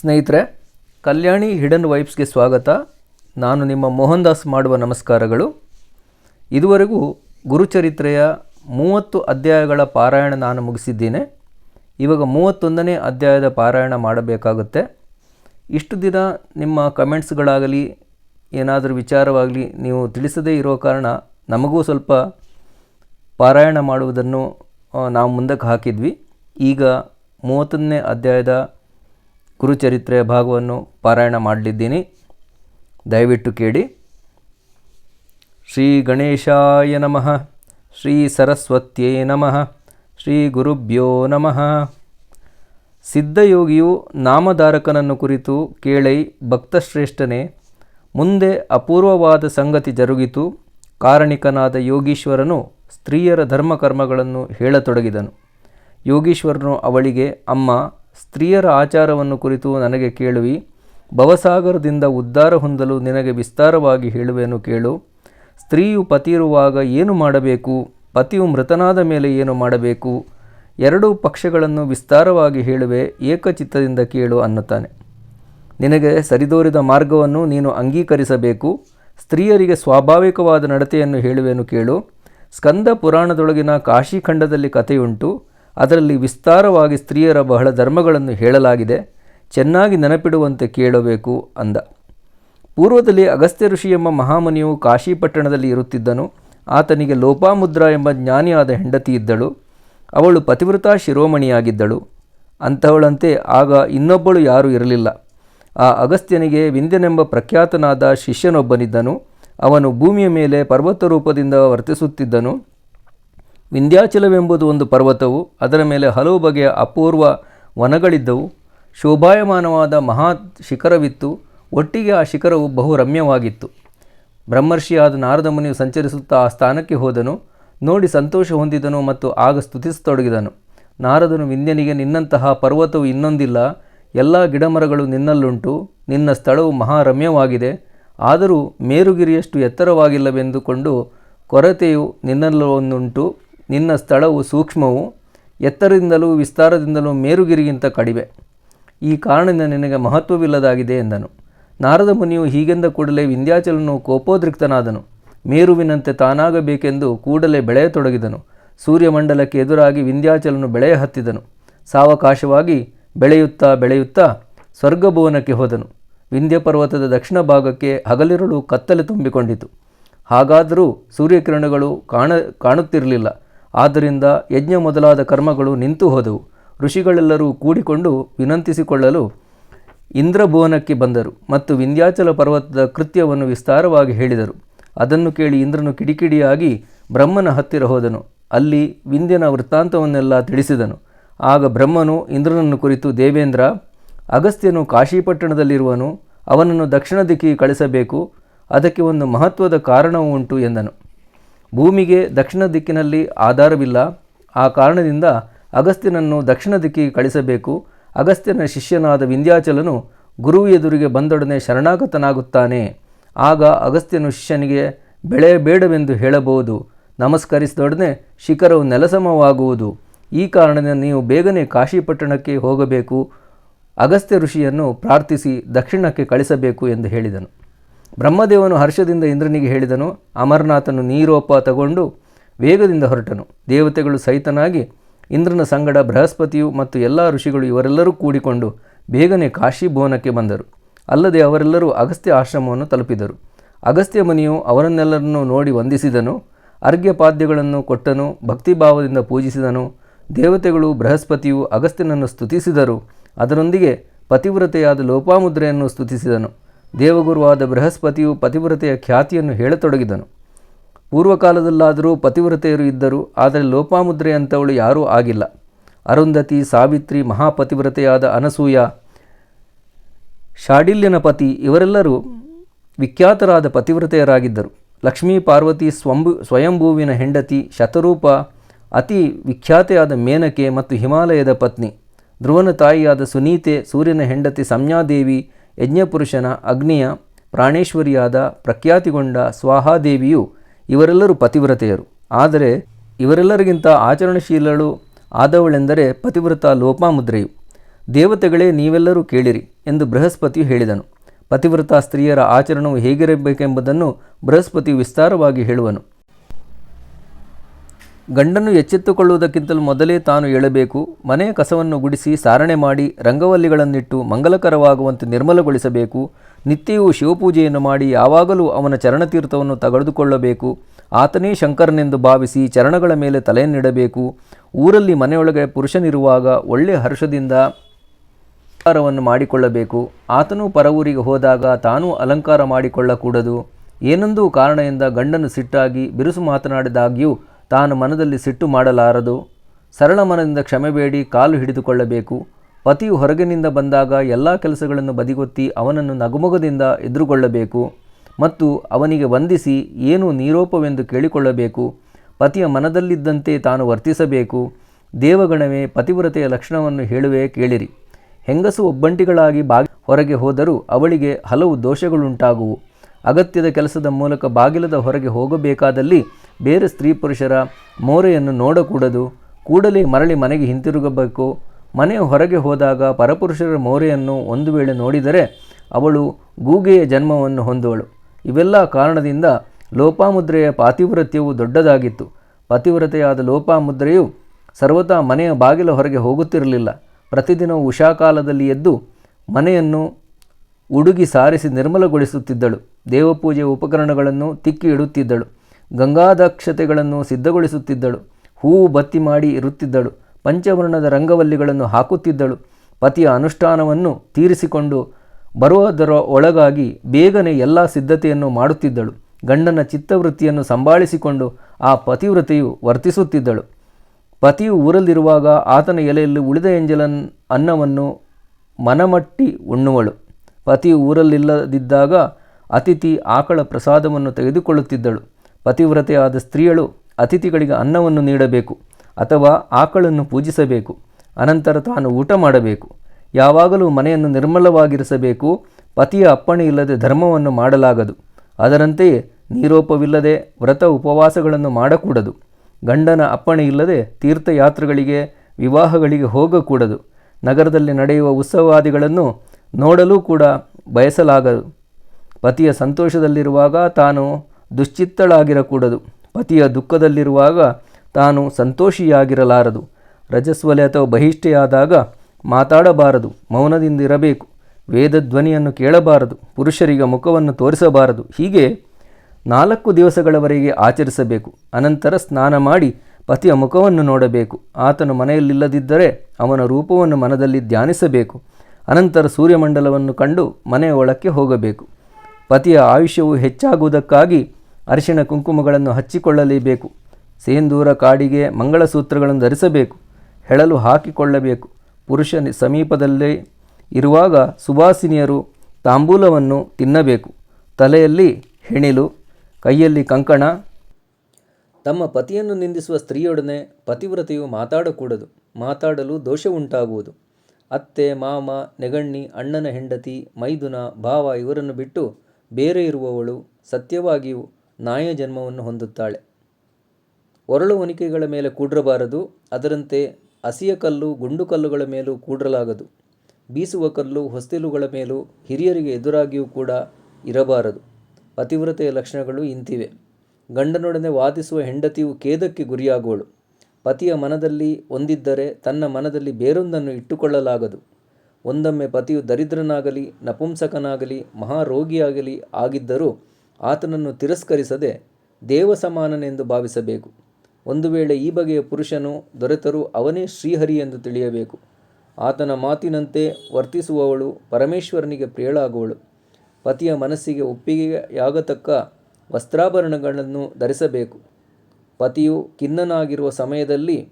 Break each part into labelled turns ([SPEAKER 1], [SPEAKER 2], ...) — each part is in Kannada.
[SPEAKER 1] ಸ್ನೇಹಿತರೆ, ಕಲ್ಯಾಣಿ ಹಿಡನ್ ವೈಬ್ಸ್ಗೆ ಸ್ವಾಗತ. ನಾನು ನಿಮ್ಮ ಮೋಹನ್ ದಾಸ್ ಮಾಡುವ ನಮಸ್ಕಾರಗಳು. ಇದುವರೆಗೂ ಗುರುಚರಿತ್ರೆಯ ಮೂವತ್ತು ಅಧ್ಯಾಯಗಳ ಪಾರಾಯಣ ನಾನು ಮುಗಿಸಿದ್ದೇನೆ. ಇವಾಗ ಮೂವತ್ತೊಂದನೇ ಅಧ್ಯಾಯದ ಪಾರಾಯಣ ಮಾಡಬೇಕಾಗುತ್ತೆ. ಇಷ್ಟು ದಿನ ನಿಮ್ಮ ಕಮೆಂಟ್ಸ್ಗಳಾಗಲಿ, ಏನಾದರೂ ವಿಚಾರವಾಗಲಿ ನೀವು ತಿಳಿಸದೇ ಇರೋ ಕಾರಣ ನಮಗೂ ಸ್ವಲ್ಪ ಪಾರಾಯಣ ಮಾಡುವುದನ್ನು ನಾವು ಮುಂದಕ್ಕೆ ಹಾಕಿದ್ವಿ. ಈಗ ಮೂವತ್ತೊಂದನೇ ಅಧ್ಯಾಯದ ಗುರುಚರಿತ್ರೆಯ ಭಾಗವನ್ನು ಪಾರಾಯಣ ಮಾಡಲಿದ್ದೀನಿ. ದಯವಿಟ್ಟು ಕೇಳಿ. ಶ್ರೀ ಗಣೇಶಾಯ ನಮಃ. ಶ್ರೀ ಸರಸ್ವತ್ಯೇ ನಮಃ. ಶ್ರೀ ಗುರುಭ್ಯೋ ನಮಃ. ಸಿದ್ಧಯೋಗಿಯು ನಾಮಧಾರಕನನ್ನು ಕುರಿತು ಕೇಳೈ ಭಕ್ತಶ್ರೇಷ್ಠನೇ. ಮುಂದೆ ಅಪೂರ್ವವಾದ ಸಂಗತಿ ಜರುಗಿತು. ಕಾರಣಿಕನಾದ ಯೋಗೀಶ್ವರನು ಸ್ತ್ರೀಯರ ಧರ್ಮಕರ್ಮಗಳನ್ನು ಹೇಳತೊಡಗಿದನು. ಯೋಗೀಶ್ವರನು ಅವಳಿಗೆ, ಅಮ್ಮ ಸ್ತ್ರೀಯರ ಆಚಾರವನ್ನು ಕುರಿತು ನನಗೆ ಕೇಳುವಿ. ಭವಸಾಗರದಿಂದ ಉದ್ಧಾರ ಹೊಂದಲು ನಿನಗೆ ವಿಸ್ತಾರವಾಗಿ ಹೇಳುವೆನು ಕೇಳು. ಸ್ತ್ರೀಯು ಪತಿಯಿರುವಾಗ ಏನು ಮಾಡಬೇಕು? ಪತಿಯು ಮೃತನಾದ ಮೇಲೆ ಏನು ಮಾಡಬೇಕು? ಎರಡೂ ಪಕ್ಷಗಳನ್ನು ವಿಸ್ತಾರವಾಗಿ ಹೇಳುವೆ, ಏಕಚಿತ್ತದಿಂದ ಕೇಳು ಅನ್ನುತ್ತಾನೆ. ನಿನಗೆ ಸರಿದೋರಿದ ಮಾರ್ಗವನ್ನು ನೀನು ಅಂಗೀಕರಿಸಬೇಕು. ಸ್ತ್ರೀಯರಿಗೆ ಸ್ವಾಭಾವಿಕವಾದ ನಡತೆಯನ್ನು ಹೇಳುವೆನು ಕೇಳು. ಸ್ಕಂದ ಪುರಾಣದೊಳಗಿನ ಕಾಶಿಖಂಡದಲ್ಲಿ ಕಥೆಯುಂಟು. ಅದರಲ್ಲಿ ವಿಸ್ತಾರವಾಗಿ ಸ್ತ್ರೀಯರ ಬಹಳ ಧರ್ಮಗಳನ್ನು ಹೇಳಲಾಗಿದೆ. ಚೆನ್ನಾಗಿ ನೆನಪಿಡುವಂತೆ ಕೇಳಬೇಕು ಅಂದ. ಪೂರ್ವದಲ್ಲಿ ಅಗಸ್ತ್ಯ ಋಷಿ ಎಂಬ ಮಹಾಮುನಿಯು ಕಾಶಿಪಟ್ಟಣದಲ್ಲಿ ಇರುತ್ತಿದ್ದನು. ಆತನಿಗೆ ಲೋಪಾಮುದ್ರಾ ಎಂಬ ಜ್ಞಾನಿಯಾದ ಹೆಂಡತಿ ಇದ್ದಳು. ಅವಳು ಪತಿವ್ರತಾ ಶಿರೋಮಣಿಯಾಗಿದ್ದಳು. ಅಂಥವಳಂತೆ ಆಗ ಇನ್ನೊಬ್ಬಳು ಯಾರೂ ಇರಲಿಲ್ಲ. ಆ ಅಗಸ್ತ್ಯನಿಗೆ ವಿಂಧ್ಯನೆಂಬ ಪ್ರಖ್ಯಾತನಾದ ಶಿಷ್ಯನೊಬ್ಬನಿದ್ದನು. ಅವನು ಭೂಮಿಯ ಮೇಲೆ ಪರ್ವತ ರೂಪದಿಂದ ವರ್ತಿಸುತ್ತಿದ್ದನು. ವಿಂಧ್ಯಾಚಲವೆಂಬುದು ಒಂದು ಪರ್ವತವು, ಅದರ ಮೇಲೆ ಹಲವು ಬಗೆಯ ಅಪೂರ್ವ ವನಗಳಿದ್ದವು. ಶೋಭಾಯಮಾನವಾದ ಮಹಾ ಶಿಖರವಿತ್ತು. ಒಟ್ಟಿಗೆ ಆ ಶಿಖರವು ಬಹು ರಮ್ಯವಾಗಿತ್ತು ಬ್ರಹ್ಮರ್ಷಿಯಾದ ನಾರದ ಮುನಿಯು ಸಂಚರಿಸುತ್ತಾ ಆ ಸ್ಥಾನಕ್ಕೆ ಹೋದನು. ನೋಡಿ ಸಂತೋಷ ಹೊಂದಿದನು ಮತ್ತು ಆಗ ಸ್ತುತಿಸತೊಡಗಿದನು. ನಾರದನು ವಿಂಧ್ಯನಿಗೆ ನಿನ್ನಂತಹ ಪರ್ವತವು ಇನ್ನೊಂದಿಲ್ಲ. ಎಲ್ಲ ಗಿಡಮರಗಳು ನಿನ್ನಲ್ಲುಂಟು. ನಿನ್ನ ಸ್ಥಳವು ಮಹಾರಮ್ಯವಾಗಿದೆ. ಆದರೂ ಮೇರುಗಿರಿಯಷ್ಟು ಎತ್ತರವಾಗಿಲ್ಲವೆಂದುಕೊಂಡು ಕೊರತೆಯು ನಿನ್ನಲ್ಲೊಂದುಂಟು. ನಿನ್ನ ಸ್ಥಳವು ಸೂಕ್ಷ್ಮವು, ಎತ್ತರದಿಂದಲೂ ವಿಸ್ತಾರದಿಂದಲೂ ಮೇರುಗಿರಿಗಿಂತ ಕಡಿಮೆ. ಈ ಕಾರಣದಿಂದ ನಿನಗೆ ಮಹತ್ವವಿಲ್ಲದಾಗಿದೆ ಎಂದನು. ನಾರದ ಮುನಿಯು ಹೀಗೆಂದ ಕೂಡಲೇ ವಿಂಧ್ಯಾಚಲನು ಕೋಪೋದ್ರಿಕ್ತನಾದನು. ಮೇರುವಿನಂತೆ ತಾನಾಗಬೇಕೆಂದು ಕೂಡಲೇ ಬೆಳೆಯತೊಡಗಿದನು. ಸೂರ್ಯಮಂಡಲಕ್ಕೆ ಎದುರಾಗಿ ವಿಂಧ್ಯಾಚಲನು ಬೆಳೆಯ ಹತ್ತಿದನು. ಸಾವಕಾಶವಾಗಿ ಬೆಳೆಯುತ್ತಾ ಬೆಳೆಯುತ್ತಾ ಸ್ವರ್ಗಭುವನಕ್ಕೆ ಹೋದನು. ವಿಂಧ್ಯ ಪರ್ವತದ ದಕ್ಷಿಣ ಭಾಗಕ್ಕೆ ಹಗಲಿರುಳು ಕತ್ತಲೆ ತುಂಬಿಕೊಂಡಿತು. ಹಾಗಾದರೂ ಸೂರ್ಯಕಿರಣಗಳು ಕಾಣ, ಕಾಣುತ್ತಿರಲಿಲ್ಲ. ಆದ್ದರಿಂದ ಯಜ್ಞ ಮೊದಲಾದ ಕರ್ಮಗಳು ನಿಂತು ಹೋದವು. ಋಷಿಗಳೆಲ್ಲರೂ ಕೂಡಿಕೊಂಡು ವಿನಂತಿಸಿಕೊಳ್ಳಲು ಇಂದ್ರಭುವನಕ್ಕೆ ಬಂದರು ಮತ್ತು ವಿಂಧ್ಯಾಚಲ ಪರ್ವತದ ಕೃತ್ಯವನ್ನು ವಿಸ್ತಾರವಾಗಿ ಹೇಳಿದರು. ಅದನ್ನು ಕೇಳಿ ಇಂದ್ರನು ಕಿಡಿಕಿಡಿಯಾಗಿ ಬ್ರಹ್ಮನ ಹತ್ತಿರ ಹೋದನು. ಅಲ್ಲಿ ವಿಂಧ್ಯನ ವೃತ್ತಾಂತವನ್ನೆಲ್ಲ ತಿಳಿಸಿದನು. ಆಗ ಬ್ರಹ್ಮನು ಇಂದ್ರನನ್ನು ಕುರಿತು, ದೇವೇಂದ್ರ, ಅಗಸ್ತ್ಯನು ಕಾಶಿಪಟ್ಟಣದಲ್ಲಿರುವನು, ಅವನನ್ನು ದಕ್ಷಿಣ ದಿಕ್ಕಿಗೆ ಕಳಿಸಬೇಕು, ಅದಕ್ಕೆ ಒಂದು ಮಹತ್ವದ ಕಾರಣವೂ ಉಂಟು ಎಂದನು. ಭೂಮಿಗೆ ದಕ್ಷಿಣ ದಿಕ್ಕಿನಲ್ಲಿ ಆಧಾರವಿಲ್ಲ. ಆ ಕಾರಣದಿಂದ ಅಗಸ್ತ್ಯನನ್ನು ದಕ್ಷಿಣ ದಿಕ್ಕಿಗೆ ಕಳಿಸಬೇಕು. ಅಗಸ್ತ್ಯನ ಶಿಷ್ಯನಾದ ವಿಂಧ್ಯಾಚಲನು ಗುರು ಎದುರಿಗೆ ಬಂದೊಡನೆ ಶರಣಾಗತನಾಗುತ್ತಾನೆ. ಆಗ ಅಗಸ್ತ್ಯನು ಶಿಷ್ಯನಿಗೆ, ಬೆಳೆ ಬೇಡವೆಂದು ಹೇಳಬಹುದು. ನಮಸ್ಕರಿಸಿದೊಡನೆ ಶಿಖರವು ನೆಲಸಮವಾಗುವುದು. ಈ ಕಾರಣದಿಂದ ನೀವು ಬೇಗನೆ ಕಾಶಿಪಟ್ಟಣಕ್ಕೆ ಹೋಗಬೇಕು. ಅಗಸ್ತ್ಯ ಋಷಿಯನ್ನು ಪ್ರಾರ್ಥಿಸಿ ದಕ್ಷಿಣಕ್ಕೆ ಕಳಿಸಬೇಕು ಎಂದು ಹೇಳಿದನು. ಬ್ರಹ್ಮದೇವನು ಹರ್ಷದಿಂದ ಇಂದ್ರನಿಗೆ ಹೇಳಿದನು, ಅಮರನಾಥನು ನೀರೋಪ ತಗೊಂಡು ವೇಗದಿಂದ ಹೊರಟನು. ದೇವತೆಗಳು ಸಹಿತನಾಗಿ ಇಂದ್ರನ ಸಂಗಡ ಬೃಹಸ್ಪತಿಯು ಮತ್ತು ಎಲ್ಲ ಋಷಿಗಳು ಇವರೆಲ್ಲರೂ ಕೂಡಿಕೊಂಡು ಬೇಗನೆ ಕಾಶಿ ಭುವನಕ್ಕೆ ಬಂದರು. ಅಲ್ಲದೆ ಅವರೆಲ್ಲರೂ ಅಗಸ್ತ್ಯ ಆಶ್ರಮವನ್ನು ತಲುಪಿದರು. ಅಗಸ್ತ್ಯ ಮುನಿಯು ಅವರನ್ನೆಲ್ಲರನ್ನೂ ನೋಡಿ ವಂದಿಸಿದನು, ಅರ್ಘ್ಯಪಾದ್ಯಗಳನ್ನು ಕೊಟ್ಟನು, ಭಕ್ತಿಭಾವದಿಂದ ಪೂಜಿಸಿದನು. ದೇವತೆಗಳು ಬೃಹಸ್ಪತಿಯು ಅಗಸ್ತ್ಯನನ್ನು ಸ್ತುತಿಸಿದರು, ಅದರೊಂದಿಗೆ ಪತಿವ್ರತೆಯಾದ ಲೋಪಾಮುದ್ರೆಯನ್ನು ಸ್ತುತಿಸಿದನು. ದೇವಗುರುವಾದ ಬೃಹಸ್ಪತಿಯು ಪತಿವ್ರತೆಯ ಖ್ಯಾತಿಯನ್ನು ಹೇಳತೊಡಗಿದನು. ಪೂರ್ವಕಾಲದಲ್ಲಾದರೂ ಪತಿವ್ರತೆಯರು ಇದ್ದರು, ಆದರೆ ಲೋಪಾಮುದ್ರೆಯಂಥವಳು ಯಾರೂ ಆಗಿಲ್ಲ. ಅರುಂಧತಿ, ಸಾವಿತ್ರಿ, ಮಹಾಪತಿವ್ರತೆಯಾದ ಅನಸೂಯ, ಶಾಡಿಲ್ಯನ ಪತಿ ಇವರೆಲ್ಲರೂ ವಿಖ್ಯಾತರಾದ ಪತಿವ್ರತೆಯರಾಗಿದ್ದರು. ಲಕ್ಷ್ಮೀ ಪಾರ್ವತಿ ಸ್ವಂಬು ಸ್ವಯಂಭೂವಿನ ಹೆಂಡತಿ, ಶತರೂಪ, ಅತಿ ವಿಖ್ಯಾತೆಯಾದ ಮೇನಕೆ ಮತ್ತು ಹಿಮಾಲಯದ ಪತ್ನಿ, ಧ್ರುವನ ತಾಯಿಯಾದ ಸುನೀತೆ, ಸೂರ್ಯನ ಹೆಂಡತಿ ಸಂಜ್ಞಾದೇವಿ ಯಜ್ಞಪುರುಷನ ಅಗ್ನಿಯ ಪ್ರಾಣೇಶ್ವರಿಯಾದ ಪ್ರಖ್ಯಾತಿಗೊಂಡ ಸ್ವಾಹಾದೇವಿಯು ಇವರೆಲ್ಲರೂ ಪತಿವ್ರತೆಯರು. ಆದರೆ ಇವರೆಲ್ಲರಿಗಿಂತ ಆಚರಣಶೀಲಳು ಆದವಳೆಂದರೆ ಪತಿವ್ರತ ಲೋಪಾಮುದ್ರೆಯು. ದೇವತೆಗಳೇ ನೀವೆಲ್ಲರೂ ಕೇಳಿರಿ ಎಂದು ಬೃಹಸ್ಪತಿಯು ಹೇಳಿದನು. ಪತಿವ್ರತ ಸ್ತ್ರೀಯರ ಆಚರಣವು ಹೇಗಿರಬೇಕೆಂಬುದನ್ನು ಬೃಹಸ್ಪತಿಯು ವಿಸ್ತಾರವಾಗಿ ಹೇಳುವನು. ಗಂಡನು ಎಚ್ಚೆತ್ತುಕೊಳ್ಳುವುದಕ್ಕಿಂತಲೂ ಮೊದಲೇ ತಾನು ಏಳಬೇಕು. ಮನೆಯ ಕಸವನ್ನು ಗುಡಿಸಿ ಸಾರಣೆ ಮಾಡಿ ರಂಗವಲ್ಲಿಗಳನ್ನಿಟ್ಟು ಮಂಗಲಕರವಾಗುವಂತೆ ನಿರ್ಮಲಗೊಳಿಸಬೇಕು. ನಿತ್ಯವೂ ಶಿವಪೂಜೆಯನ್ನು ಮಾಡಿ ಯಾವಾಗಲೂ ಅವನ ಚರಣತೀರ್ಥವನ್ನು ತೆಗೆದುಕೊಳ್ಳಬೇಕು. ಆತನೇ ಶಂಕರನೆಂದು ಭಾವಿಸಿ ಚರಣಗಳ ಮೇಲೆ ತಲೆಯನ್ನಿಡಬೇಕು. ಊರಲ್ಲಿ ಮನೆಯೊಳಗೆ ಪುರುಷನಿರುವಾಗ ಒಳ್ಳೆಯ ಹರ್ಷದಿಂದ ಅಲಂಕಾರವನ್ನು ಮಾಡಿಕೊಳ್ಳಬೇಕು. ಆತನು ಪರವೂರಿಗೆ ಹೋದಾಗ ತಾನೂ ಅಲಂಕಾರ ಮಾಡಿಕೊಳ್ಳಕೂಡದು. ಏನೊಂದು ಕಾರಣದಿಂದ ಗಂಡನ್ನು ಸಿಟ್ಟಾಗಿ ಬಿರುಸು ಮಾತನಾಡಿದಾಗ್ಯೂ ತಾನು ಮನದಲ್ಲಿ ಸಿಟ್ಟು ಮಾಡಲಾರದು. ಸರಳ ಮನದಿಂದ ಕ್ಷಮೆ ಬೇಡಿ, ಕಾಲು ಹಿಡಿದುಕೊಳ್ಳಬೇಕು. ಪತಿಯು ಹೊರಗಿನಿಂದ ಬಂದಾಗ ಎಲ್ಲ ಕೆಲಸಗಳನ್ನು ಬದಿಗೊತ್ತಿ ಅವನನ್ನು ನಗುಮೊಗದಿಂದ ಎದುರುಗೊಳ್ಳಬೇಕು. ಮತ್ತು ಅವನಿಗೆ ವಂದಿಸಿ ಏನು ನೀರೋಪವೆಂದು ಕೇಳಿಕೊಳ್ಳಬೇಕು. ಪತಿಯ ಮನದಲ್ಲಿದ್ದಂತೆ ತಾನು ವರ್ತಿಸಬೇಕು. ದೇವಗಣವೇ, ಪತಿವ್ರತೆಯ ಲಕ್ಷಣವನ್ನು ಹೇಳುವೆ ಕೇಳಿರಿ. ಹೆಂಗಸು ಒಬ್ಬಂಟಿಗಳಾಗಿ ಬಾಗಿ ಹೊರಗೆ ಹೋದರೂ ಅವಳಿಗೆ ಹಲವು ದೋಷಗಳುಂಟಾಗುವು. ಅಗತ್ಯದ ಕೆಲಸದ ಮೂಲಕ ಬಾಗಿಲದ ಹೊರಗೆ ಹೋಗಬೇಕಾದಲ್ಲಿ ಬೇರೆ ಸ್ತ್ರೀ ಪುರುಷರ ಮೋರೆಯನ್ನು ನೋಡಕೂಡದು. ಕೂಡಲೇ ಮರಳಿ ಮನೆಗೆ ಹಿಂತಿರುಗಬೇಕು. ಮನೆಯ ಹೊರಗೆ ಹೋದಾಗ ಪರಪುರುಷರ ಮೋರೆಯನ್ನು ಒಂದು ವೇಳೆ ನೋಡಿದರೆ ಅವಳು ಗೂಗೆಯ ಜನ್ಮವನ್ನು ಹೊಂದುವಳು. ಇವೆಲ್ಲ ಕಾರಣದಿಂದ ಲೋಪಾಮುದ್ರೆಯ ಪಾತಿವ್ರತ್ಯವು ದೊಡ್ಡದಾಗಿತ್ತು. ಪತಿವ್ರತೆಯಾದ ಲೋಪಾಮುದ್ರೆಯು ಸರ್ವತಾ ಮನೆಯ ಬಾಗಿಲ ಹೊರಗೆ ಹೋಗುತ್ತಿರಲಿಲ್ಲ. ಪ್ರತಿದಿನವೂ ಉಷಾಕಾಲದಲ್ಲಿ ಎದ್ದು ಮನೆಯನ್ನು ಉಡುಗಿ ಸಾರಿಸಿ ನಿರ್ಮಲಗೊಳಿಸುತ್ತಿದ್ದಳು. ದೇವಪೂಜೆಯ ಉಪಕರಣಗಳನ್ನು ತಿಕ್ಕಿ ಇಡುತ್ತಿದ್ದಳು. ಗಂಗಾದಕ್ಷತೆಗಳನ್ನು ಸಿದ್ಧಗೊಳಿಸುತ್ತಿದ್ದಳು. ಹೂವು ಬತ್ತಿ ಮಾಡಿ ಇರುತ್ತಿದ್ದಳು. ಪಂಚವರ್ಣದ ರಂಗವಲ್ಲಿಗಳನ್ನು ಹಾಕುತ್ತಿದ್ದಳು. ಪತಿಯ ಅನುಷ್ಠಾನವನ್ನು ತೀರಿಸಿಕೊಂಡು ಬರುವುದರ ಒಳಗಾಗಿ ಬೇಗನೆ ಎಲ್ಲ ಸಿದ್ಧತೆಯನ್ನು ಮಾಡುತ್ತಿದ್ದಳು. ಗಂಡನ ಚಿತ್ತವೃತ್ತಿಯನ್ನು ಸಂಭಾಳಿಸಿಕೊಂಡು ಆ ಪತಿವ್ರತೆಯು ವರ್ತಿಸುತ್ತಿದ್ದಳು. ಪತಿಯು ಊರಲ್ಲಿರುವಾಗ ಆತನ ಎಲೆಯಲ್ಲಿ ಉಳಿದ ಎಂಜಲನ್ ಅನ್ನವನ್ನು ಮನಮಟ್ಟಿ ಉಣ್ಣುವಳು. ಪತಿಯು ಊರಲ್ಲಿಲ್ಲದಿದ್ದಾಗ ಅತಿಥಿ ಆಕಳ ಪ್ರಸಾದವನ್ನು ತೆಗೆದುಕೊಳ್ಳುತ್ತಿದ್ದಳು. ಪತಿವ್ರತೆಯಾದ ಸ್ತ್ರೀಯಳು ಅತಿಥಿಗಳಿಗೆ ಅನ್ನವನ್ನು ನೀಡಬೇಕು ಅಥವಾ ಆಕಳನ್ನು ಪೂಜಿಸಬೇಕು. ಅನಂತರ ತಾನು ಊಟ ಮಾಡಬೇಕು. ಯಾವಾಗಲೂ ಮನೆಯನ್ನು ನಿರ್ಮಲವಾಗಿರಿಸಬೇಕು. ಪತಿಯ ಅಪ್ಪಣೆ ಇಲ್ಲದೆ ಧರ್ಮವನ್ನು ಮಾಡಲಾಗದು. ಅದರಂತೆಯೇ ನೀರೋಪವಿಲ್ಲದೆ ವ್ರತ ಉಪವಾಸಗಳನ್ನು ಮಾಡಕೂಡದು. ಗಂಡನ ಅಪ್ಪಣೆ ಇಲ್ಲದೆ ತೀರ್ಥಯಾತ್ರೆಗಳಿಗೆ, ವಿವಾಹಗಳಿಗೆ ಹೋಗಕೂಡದು. ನಗರದಲ್ಲಿ ನಡೆಯುವ ಉತ್ಸವಾದಿಗಳನ್ನು ನೋಡಲೂ ಕೂಡ ಬಯಸಲಾಗದು. ಪತಿಯ ಸಂತೋಷದಲ್ಲಿರುವಾಗ ತಾನು ದುಶ್ಚಿತ್ತಳಾಗಿರಕೂಡದು. ಪತಿಯ ದುಃಖದಲ್ಲಿರುವಾಗ ತಾನು ಸಂತೋಷಿಯಾಗಿರಲಾರದು. ರಜಸ್ವಲೆ ಅಥವಾ ಬಹಿಷ್ಠೆಯಾದಾಗ ಮಾತಾಡಬಾರದು, ಮೌನದಿಂದಿರಬೇಕು. ವೇದಧ್ವನಿಯನ್ನು ಕೇಳಬಾರದು, ಪುರುಷರಿಗೆ ಮುಖವನ್ನು ತೋರಿಸಬಾರದು. ಹೀಗೆ ನಾಲ್ಕು ದಿವಸಗಳವರೆಗೆ ಆಚರಿಸಬೇಕು. ಅನಂತರ ಸ್ನಾನ ಮಾಡಿ ಪತಿಯ ಮುಖವನ್ನು ನೋಡಬೇಕು. ಆತನು ಮನೆಯಲ್ಲಿಲ್ಲದಿದ್ದರೆ ಅವನ ರೂಪವನ್ನು ಮನದಲ್ಲಿ ಧ್ಯಾನಿಸಬೇಕು. ಅನಂತರ ಸೂರ್ಯಮಂಡಲವನ್ನು ಕಂಡು ಮನೆಯ ಒಳಕ್ಕೆ ಹೋಗಬೇಕು. ಪತಿಯ ಆಯುಷ್ಯವು ಹೆಚ್ಚಾಗುವುದಕ್ಕಾಗಿ ಅರಿಶಿಣ ಕುಂಕುಮಗಳನ್ನು ಹಚ್ಚಿಕೊಳ್ಳಲೇಬೇಕು. ಸೇಂದೂರ ಕಾಡಿಗೆ ಮಂಗಳಸೂತ್ರಗಳನ್ನು ಧರಿಸಬೇಕು. ಹೆಳಲು ಹಾಕಿಕೊಳ್ಳಬೇಕು. ಪುರುಷ ಸಮೀಪದಲ್ಲೇ ಇರುವಾಗ ಸುಭಾಸಿನಿಯರು ತಾಂಬೂಲವನ್ನು ತಿನ್ನಬೇಕು. ತಲೆಯಲ್ಲಿ ಹೆಣಿಲು, ಕೈಯಲ್ಲಿ ಕಂಕಣ. ತಮ್ಮ ಪತಿಯನ್ನು ನಿಂದಿಸುವ ಸ್ತ್ರೀಯೊಡನೆ ಪತಿವ್ರತೆಯು ಮಾತಾಡಕೂಡದು. ಮಾತಾಡಲು ದೋಷ ಉಂಟಾಗುವುದು ಅತ್ತೆ, ಮಾಮ, ನೆಗಣ್ಣಿ, ಅಣ್ಣನ ಹೆಂಡತಿ, ಮೈದುನ, ಭಾವ ಇವರನ್ನು ಬಿಟ್ಟು ಬೇರೆ ಇರುವವಳು ಸತ್ಯವಾಗಿಯೂ ನಾಯ ಜನ್ಮವನ್ನು ಹೊಂದುತ್ತಾಳೆ. ಒರಳು ಒನಿಕೆಗಳ ಮೇಲೆ ಕೂಡ್ರಬಾರದು, ಅದರಂತೆ ಹಸಿಯ ಕಲ್ಲು ಗುಂಡು ಕಲ್ಲುಗಳ ಮೇಲೂ ಕೂಡ್ರಲಾಗದು. ಬೀಸುವ ಕಲ್ಲು ಹೊಸ್ತಿಲುಗಳ ಮೇಲೂ ಹಿರಿಯರಿಗೆ ಎದುರಾಗಿಯೂ ಕೂಡ ಇರಬಾರದು. ಪತಿವ್ರತೆಯ ಲಕ್ಷಣಗಳು ಇಂತಿವೆ. ಗಂಡನೊಡನೆ ವಾದಿಸುವ ಹೆಂಡತಿಯು ಖೇದಕ್ಕೆ ಗುರಿಯಾಗುವಳು ಪತಿಯ ಮನದಲ್ಲಿ ಒಂದಿದ್ದರೆ ತನ್ನ ಮನದಲ್ಲಿ ಬೇರೊಂದನ್ನು ಇಟ್ಟುಕೊಳ್ಳಲಾಗದು. ಒಂದೊಮ್ಮೆ ಪತಿಯು ದರಿದ್ರನಾಗಲಿ, ನಪುಂಸಕನಾಗಲಿ, ಮಹಾರೋಗಿಯಾಗಲಿ ಆಗಿದ್ದರೂ ಆತನನ್ನು ತಿರಸ್ಕರಿಸದೆ ದೇವ ಸಮಾನನೆಂದು ಭಾವಿಸಬೇಕು. ಒಂದು ವೇಳೆ ಈ ಬಗೆಯ ಪುರುಷನು ದೊರೆತರೂ ಅವನೇ ಶ್ರೀಹರಿ ಎಂದು ತಿಳಿಯಬೇಕು. ಆತನ ಮಾತಿನಂತೆ ವರ್ತಿಸುವವಳು ಪರಮೇಶ್ವರನಿಗೆ ಪ್ರಿಯಳಾಗುವಳು. ಪತಿಯ ಮನಸ್ಸಿಗೆ ಒಪ್ಪಿಗೆಯಾಗತಕ್ಕ ವಸ್ತ್ರಾಭರಣಗಳನ್ನು ಧರಿಸಬೇಕು. ಪತಿಯು ಖಿನ್ನನಾಗಿರುವ ಸಮಯದಲ್ಲಿ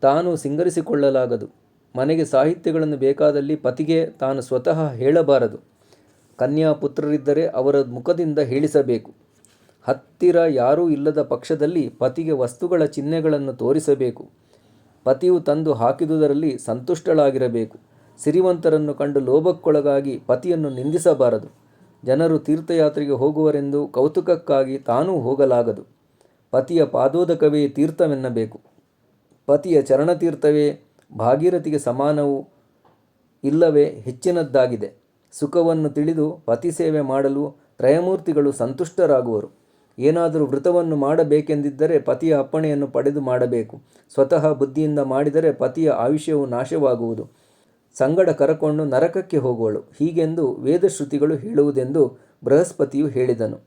[SPEAKER 1] ತಾನು ಸಿಂಗರಿಸಿಕೊಳ್ಳಲಾಗದು. ಮನೆಗೆ ಸಾಹಿತ್ಯಗಳನ್ನು ಬೇಕಾದಲ್ಲಿ ಪತಿಗೆ ತಾನು ಸ್ವತಃ ಹೇಳಬಾರದು. ಕನ್ಯಾ ಪುತ್ರರಿದ್ದರೆ ಅವರ ಮುಖದಿಂದ ಹೇಳಿಸಬೇಕು. ಹತ್ತಿರ ಯಾರೂ ಇಲ್ಲದ ಪಕ್ಷದಲ್ಲಿ ಪತಿಗೆ ವಸ್ತುಗಳ ಚಿಹ್ನೆಗಳನ್ನು ತೋರಿಸಬೇಕು. ಪತಿಯು ತಂದು ಹಾಕಿದುದರಲ್ಲಿ ಸಂತುಷ್ಟಳಾಗಿರಬೇಕು. ಸಿರಿವಂತರನ್ನು ಕಂಡು ಲೋಭಕ್ಕೊಳಗಾಗಿ ಪತಿಯನ್ನು ನಿಂದಿಸಬಾರದು. ಜನರು ತೀರ್ಥಯಾತ್ರೆಗೆ ಹೋಗುವರೆಂದು ಕೌತುಕಕ್ಕಾಗಿ ತಾನೂ ಹೋಗಲಾಗದು. ಪತಿಯ ಪಾದೋದಕವೇ ತೀರ್ಥವೆನ್ನಬೇಕು. ಪತಿಯ ಚರಣತೀರ್ಥವೇ ಭಾಗೀರಥಿಗೆ ಸಮಾನವು ಇಲ್ಲವೇ ಹೆಚ್ಚಿನದ್ದಾಗಿದೆ. ಸುಖವನ್ನು ತಿಳಿದು ಪತಿ ಸೇವೆ ಮಾಡಲು ತ್ರಯಮೂರ್ತಿಗಳು ಸಂತುಷ್ಟರಾಗುವರು. ಏನಾದರೂ ವೃತವನ್ನು ಮಾಡಬೇಕೆಂದಿದ್ದರೆ ಪತಿಯ ಅಪ್ಪಣೆಯನ್ನು ಪಡೆದು ಮಾಡಬೇಕು. ಸ್ವತಃ ಬುದ್ಧಿಯಿಂದ ಮಾಡಿದರೆ ಪತಿಯ ಆಯುಷ್ಯವು ನಾಶವಾಗುವುದು. ಸಂಗಡ ಕರಕೊಂಡು ನರಕಕ್ಕೆ ಹೋಗುವಳು. ಹೀಗೆಂದು ವೇದಶ್ರುತಿಗಳು ಹೇಳುವುದೆಂದು ಬೃಹಸ್ಪತಿಯು ಹೇಳಿದನು.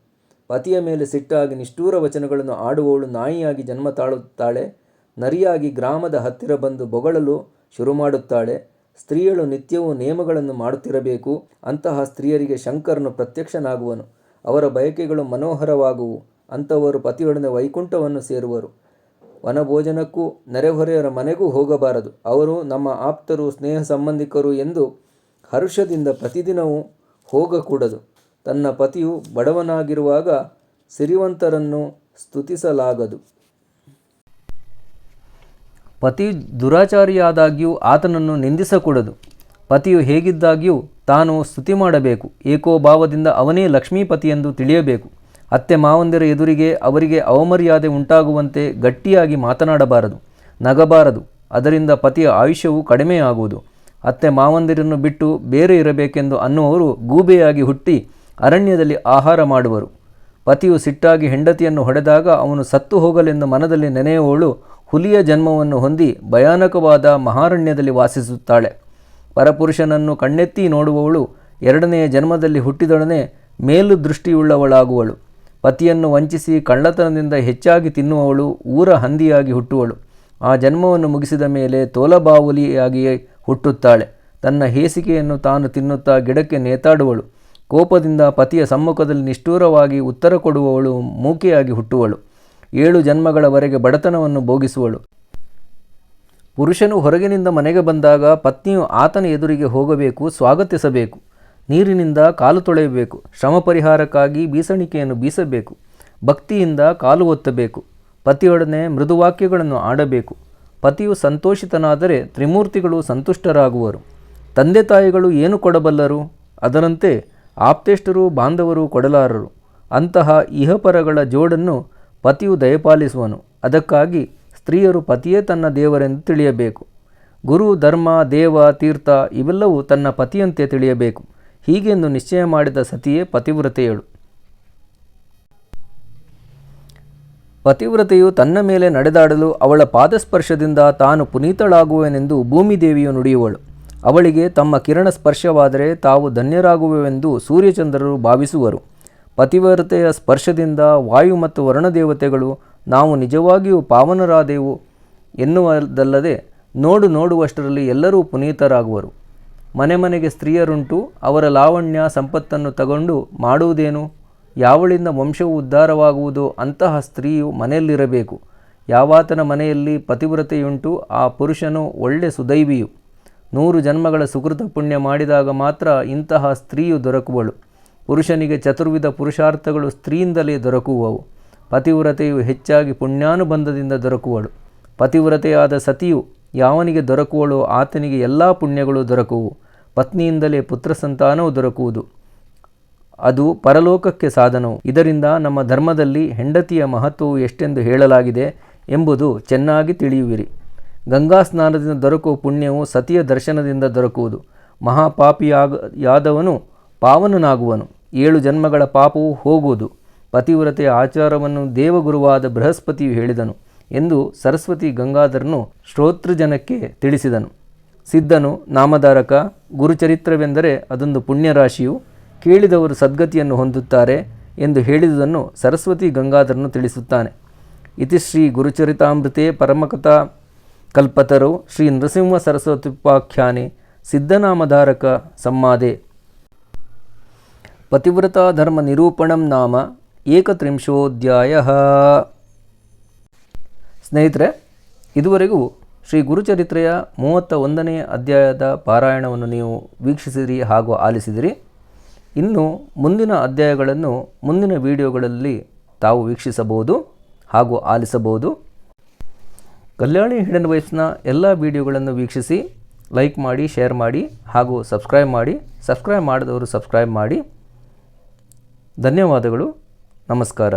[SPEAKER 1] ಪತಿಯ ಮೇಲೆ ಸಿಟ್ಟಾಗಿ ನಿಷ್ಠೂರ ವಚನಗಳನ್ನು ಆಡುವವಳು ನಾಯಿಯಾಗಿ ಜನ್ಮ ತಾಳುತ್ತಾಳೆ. ನರಿಯಾಗಿ ಗ್ರಾಮದ ಹತ್ತಿರ ಬಂದು ಬೊಗಳಲು ಶುರು ಮಾಡುತ್ತಾಳೆ ಸ್ತ್ರೀಯಳು ನಿತ್ಯವೂ ನೇಮಗಳನ್ನು ಮಾಡುತ್ತಿರಬೇಕು, ಅಂತಹ ಸ್ತ್ರೀಯರಿಗೆ ಶಂಕರನು ಪ್ರತ್ಯಕ್ಷನಾಗುವನು. ಅವರ ಬಯಕೆಗಳು ಮನೋಹರವಾಗುವು, ಅಂಥವರು ಪತಿಯೊಡನೆ ವೈಕುಂಠವನ್ನು ಸೇರುವರು. ವನಭೋಜನಕ್ಕೂ ನೆರೆಹೊರೆಯರ ಮನೆಗೂ ಹೋಗಬಾರದು. ಅವರು ನಮ್ಮ ಆಪ್ತರು, ಸ್ನೇಹ ಸಂಬಂಧಿಕರು ಎಂದು ಹರ್ಷದಿಂದ ಪ್ರತಿದಿನವೂ ಹೋಗಕೂಡದು. ತನ್ನ ಪತಿಯು ಬಡವನಾಗಿರುವಾಗ ಸಿರಿವಂತರನ್ನು ಸ್ತುತಿಸಲಾಗದು. ಪತಿ ದುರಾಚಾರಿಯಾದಾಗ್ಯೂ ಆತನನ್ನು ನಿಂದಿಸಕೂಡದು. ಪತಿಯು ಹೇಗಿದ್ದಾಗ್ಯೂ ತಾನು ಸ್ತುತಿ ಮಾಡಬೇಕು. ಏಕೋಭಾವದಿಂದ ಅವನೇ ಲಕ್ಷ್ಮೀಪತಿ ಎಂದು ತಿಳಿಯಬೇಕು. ಅತ್ತೆ ಮಾವಂದಿರ ಎದುರಿಗೆ ಅವರಿಗೆ ಅವಮರ್ಯಾದೆ ಉಂಟಾಗುವಂತೆ ಗಟ್ಟಿಯಾಗಿ ಮಾತನಾಡಬಾರದು. ನಗಬಾರದು. ಅದರಿಂದ ಪತಿಯ ಆಯುಷ್ಯವು ಕಡಿಮೆಯಾಗುವುದು. ಅತ್ತೆ ಮಾವಂದಿರನ್ನು ಬಿಟ್ಟು ಬೇರೆ ಇರಬೇಕೆಂದು ಅನ್ನುವರು ಗೂಬೆಯಾಗಿ ಹುಟ್ಟಿ ಅರಣ್ಯದಲ್ಲಿ ಆಹಾರ ಮಾಡುವರು. ಪತಿಯು ಸಿಟ್ಟಾಗಿ ಹೆಂಡತಿಯನ್ನು ಹೊಡೆದಾಗ ಅವನು ಸತ್ತು ಹೋಗಲೆಂದು ಮನದಲ್ಲಿ ನೆನೆಯುವವಳು ಹುಲಿಯ ಜನ್ಮವನ್ನು ಹೊಂದಿ ಭಯಾನಕವಾದ ಮಹಾರಣ್ಯದಲ್ಲಿ ವಾಸಿಸುತ್ತಾಳೆ. ಪರಪುರುಷನನ್ನು ಕಣ್ಣೆತ್ತಿ ನೋಡುವವಳು ಎರಡನೆಯ ಜನ್ಮದಲ್ಲಿ ಹುಟ್ಟಿದೊಡನೆ ಮೇಲು ದೃಷ್ಟಿಯುಳ್ಳವಳಾಗುವಳು ಪತಿಯನ್ನು ವಂಚಿಸಿ ಕಳ್ಳತನದಿಂದ ಹೆಚ್ಚಾಗಿ ತಿನ್ನುವವಳು ಊರ ಹಂದಿಯಾಗಿ ಹುಟ್ಟುವಳು. ಆ ಜನ್ಮವನ್ನು ಮುಗಿಸಿದ ಮೇಲೆ ತೋಲಬಾವುಲಿಯಾಗಿಯೇ ಹುಟ್ಟುತ್ತಾಳೆ. ತನ್ನ ಹೇಸಿಕೆಯನ್ನು ತಾನು ತಿನ್ನುತ್ತಾ ಗಿಡಕ್ಕೆ ನೇತಾಡುವಳು. ಕೋಪದಿಂದ ಪತಿಯ ಸಮ್ಮುಖದಲ್ಲಿ ನಿಷ್ಠೂರವಾಗಿ ಉತ್ತರ ಕೊಡುವವಳು ಮೂಕೆಯಾಗಿ ಹುಟ್ಟುವಳು. ಏಳು ಜನ್ಮಗಳವರೆಗೆ ಬಡತನವನ್ನು ಭೋಗಿಸುವಳು. ಪುರುಷನು ಹೊರಗಿನಿಂದ ಮನೆಗೆ ಬಂದಾಗ ಪತ್ನಿಯು ಆತನ ಎದುರಿಗೆ ಹೋಗಬೇಕು, ಸ್ವಾಗತಿಸಬೇಕು. ನೀರಿನಿಂದ ಕಾಲು ತೊಳೆಯಬೇಕು. ಶ್ರಮ ಪರಿಹಾರಕ್ಕಾಗಿ ಬೀಸಣಿಕೆಯನ್ನು ಬೀಸಬೇಕು. ಭಕ್ತಿಯಿಂದ ಕಾಲು ಒತ್ತಬೇಕು. ಪತಿಯೊಡನೆ ಮೃದುವಾಕ್ಯಗಳನ್ನು ಆಡಬೇಕು. ಪತಿಯು ಸಂತೋಷಿತನಾದರೆ ತ್ರಿಮೂರ್ತಿಗಳು ಸಂತುಷ್ಟರಾಗುವರು. ತಂದೆ ತಾಯಿಗಳು ಏನು ಕೊಡಬಲ್ಲರು? ಅದರಂತೆ ಆಪ್ತೇಷ್ಟರು ಬಾಂಧವರು ಕೊಡಲಾರರು. ಅಂತಹ ಇಹಪರಗಳ ಜೋಡನ್ನು ಪತಿಯು ದಯಪಾಲಿಸುವನು. ಅದಕ್ಕಾಗಿ ಸ್ತ್ರೀಯರು ಪತಿಯೇ ತನ್ನ ದೇವರೆಂದು ತಿಳಿಯಬೇಕು. ಗುರು, ಧರ್ಮ, ದೇವ, ತೀರ್ಥ ಇವೆಲ್ಲವೂ ತನ್ನ ಪತಿಯಂತೆ ತಿಳಿಯಬೇಕು. ಹೀಗೆಂದು ನಿಶ್ಚಯ ಮಾಡಿದ ಸತಿಯೇ ಪತಿವ್ರತೆಯಳು. ಪತಿವ್ರತೆಯು ತನ್ನ ಮೇಲೆ ನಡೆದಾಡಲು ಅವಳ ಪಾದಸ್ಪರ್ಶದಿಂದ ತಾನು ಪುನೀತಳಾಗುವೆನೆಂದು ಭೂಮಿದೇವಿಯು ನುಡಿಯುವಳು. ಅವಳಿಗೆ ತಮ್ಮ ಕಿರಣ ಸ್ಪರ್ಶವಾದರೆ ತಾವು ಧನ್ಯರಾಗುವೆವೆಂದು ಸೂರ್ಯಚಂದ್ರರು ಭಾವಿಸುವರು. ಪತಿವ್ರತೆಯ ಸ್ಪರ್ಶದಿಂದ ವಾಯು ಮತ್ತು ವರ್ಣದೇವತೆಗಳು ನಾವು ನಿಜವಾಗಿಯೂ ಪಾವನರಾದೆವು ಎನ್ನುವುದಲ್ಲದೆ ನೋಡು ನೋಡುವಷ್ಟರಲ್ಲಿ ಎಲ್ಲರೂ ಪುನೀತರಾಗುವರು. ಮನೆ ಮನೆಗೆ ಸ್ತ್ರೀಯರುಂಟು, ಅವರ ಲಾವಣ್ಯ ಸಂಪತ್ತನ್ನು ತಗೊಂಡು ಮಾಡುವುದೇನು? ಯಾವಳಿಂದ ವಂಶವು ಉದ್ಧಾರವಾಗುವುದು ಅಂತಹ ಸ್ತ್ರೀಯು ಮನೆಯಲ್ಲಿರಬೇಕು. ಯಾವಾತನ ಮನೆಯಲ್ಲಿ ಪತಿವ್ರತೆಯುಂಟು, ಆ ಪುರುಷನು ಒಳ್ಳೆ ಸುದೈವಿಯು. ನೂರು ಜನ್ಮಗಳ ಸುಕೃತ ಪುಣ್ಯ ಮಾಡಿದಾಗ ಮಾತ್ರ ಇಂತಹ ಸ್ತ್ರೀಯು ದೊರಕುವಳು. ಪುರುಷನಿಗೆ ಚತುರ್ವಿಧ ಪುರುಷಾರ್ಥಗಳು ಸ್ತ್ರೀಯಿಂದಲೇ ದೊರಕುವವು. ಪತಿವ್ರತೆಯು ಹೆಚ್ಚಾಗಿ ಪುಣ್ಯಾನುಬಂಧದಿಂದ ದೊರಕುವಳು. ಪತಿವ್ರತೆಯಾದ ಸತಿಯು ಯಾವನಿಗೆ ದೊರಕುವಳೋ ಆತನಿಗೆ ಎಲ್ಲ ಪುಣ್ಯಗಳು ದೊರಕುವು. ಪತ್ನಿಯಿಂದಲೇ ಪುತ್ರ ಸಂತಾನವು ದೊರಕುವುದು. ಅದು ಪರಲೋಕಕ್ಕೆ ಸಾಧನವು. ಇದರಿಂದ ನಮ್ಮ ಧರ್ಮದಲ್ಲಿ ಹೆಂಡತಿಯ ಮಹತ್ವವು ಎಷ್ಟೆಂದು ಹೇಳಲಾಗಿದೆ ಎಂಬುದು ಚೆನ್ನಾಗಿ ತಿಳಿಯುವಿರಿ. ಗಂಗಾ ಸ್ನಾನದಿಂದ ದೊರಕುವ ಪುಣ್ಯವು ಸತಿಯ ದರ್ಶನದಿಂದ ದೊರಕುವುದು. ಮಹಾಪಾಪಿಯಾಗ, ಯಾದವನು ಪಾವನನಾಗುವನು. ಏಳು ಜನ್ಮಗಳ ಪಾಪವು ಹೋಗುವುದು. ಪತಿವ್ರತೆಯ ಆಚಾರವನ್ನು ದೇವಗುರುವಾದ ಬೃಹಸ್ಪತಿಯು ಹೇಳಿದನು ಎಂದು ಸರಸ್ವತಿ ಗಂಗಾಧರನು ಶ್ರೋತೃಜನಕ್ಕೆ ತಿಳಿಸಿದನು. ಸಿದ್ಧನು, ನಾಮಧಾರಕ, ಗುರುಚರಿತ್ರವೆಂದರೆ ಅದೊಂದು ಪುಣ್ಯರಾಶಿಯು, ಕೇಳಿದವರು ಸದ್ಗತಿಯನ್ನು ಹೊಂದುತ್ತಾರೆ ಎಂದು ಹೇಳಿದುದನ್ನು ಸರಸ್ವತಿ ಗಂಗಾಧರನು ತಿಳಿಸುತ್ತಾನೆ. ಇತಿ ಶ್ರೀ ಗುರುಚರಿತಾಮೃತೆ ಪರಮಕಥಾ ಕಲ್ಪತರು ಶ್ರೀ ನೃಸಿಂಹ ಸರಸ್ವತಿಪಾಖ್ಯಾನೆ ಸಿದ್ಧನಾಮಧಾರಕ ಸಂವಾದೆ ಪತಿವ್ರತಾ ಧರ್ಮ ನಿರೂಪಣಂ ನಾಮ ಏಕತ್ರಿಂಶೋಧ್ಯಾಯ. ಸ್ನೇಹಿತರೆ, ಇದುವರೆಗೂ ಶ್ರೀ ಗುರುಚರಿತ್ರೆಯ ಮೂವತ್ತ ಒಂದನೇ ಅಧ್ಯಾಯದ ಪಾರಾಯಣವನ್ನು ನೀವು ವೀಕ್ಷಿಸಿದಿರಿ ಹಾಗೂ ಆಲಿಸಿದಿರಿ. ಇನ್ನು ಮುಂದಿನ ಅಧ್ಯಾಯಗಳನ್ನು ಮುಂದಿನ ವಿಡಿಯೋಗಳಲ್ಲಿ ತಾವು ವೀಕ್ಷಿಸಬಹುದು ಹಾಗೂ ಆಲಿಸಬಹುದು. ಕಲ್ಯಾಣಿ ಹಿಡನ್ ವೈಫ್ಸ್ನ ಎಲ್ಲ ವಿಡಿಯೋಗಳನ್ನು ವೀಕ್ಷಿಸಿ, ಲೈಕ್ ಮಾಡಿ, ಶೇರ್ ಮಾಡಿ ಹಾಗೂ ಸಬ್ಸ್ಕ್ರೈಬ್ ಮಾಡಿ, ಸಬ್ಸ್ಕ್ರೈಬ್ ಮಾಡಿದವರು ಸಬ್ಸ್ಕ್ರೈಬ್ ಮಾಡಿ. ಧನ್ಯವಾದಗಳು. ನಮಸ್ಕಾರ.